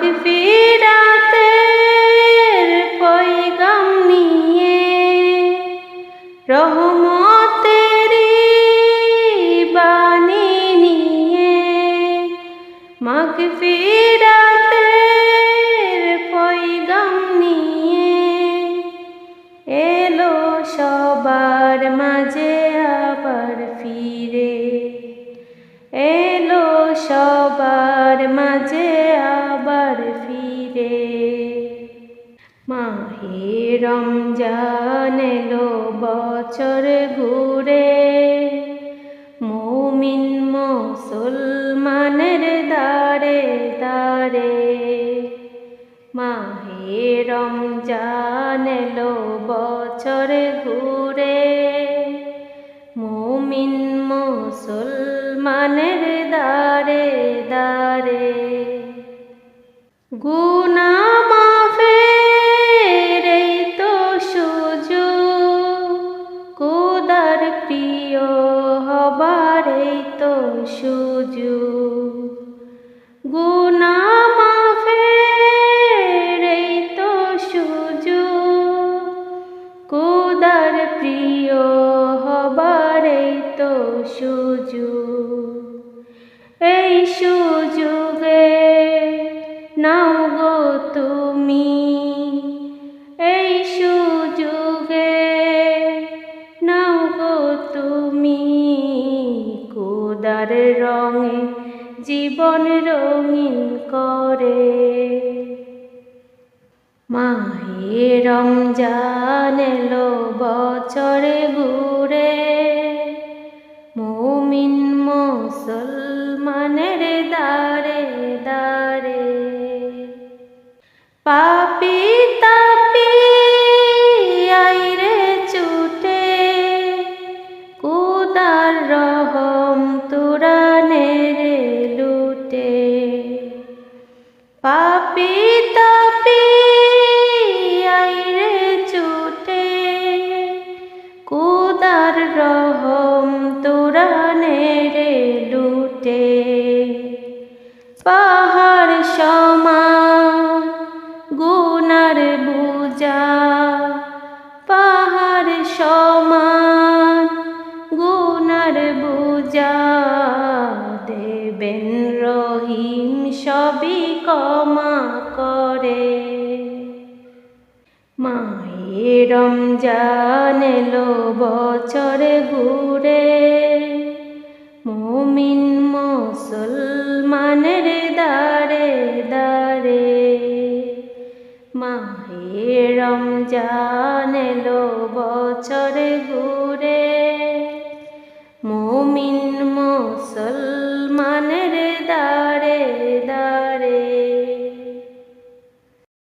মাগফিরাতের পয়গাম নিয়ে রহমতেরি বাণী নিয়ে মাগফিরাতের পয়গাম নিয়ে এলো সবার মাঝে আবার ফিরে। এলো সবার মাঝে মাহে রমজান এলো বছর ঘুরে। মুমিন মুসলমানের দারে দারে মাহে রমজান এলো বছর ঘুরে। মুমিন মুসলমানের দারে দারে গুনা সুযোগ। গুনা মাফের এই তো সুযোগ। কুদার প্রিয় হবার এই তো সুযোগ। জীবন রঙিন করে। মাহে রমজান এলো বছরে ঘুরে। মুমিন মুসলমানের দারে দারে পাপি লুটে পাহাড় সমান, গুনার বুজা পাহাড় সমান, গুনার বুজা দেবেন রহিম সবই কমা করে। মাহে রমজান এলো বছর ঘুরে। মাহে রমজান এলো বছর ঘুরে। মুমিন মুসলমান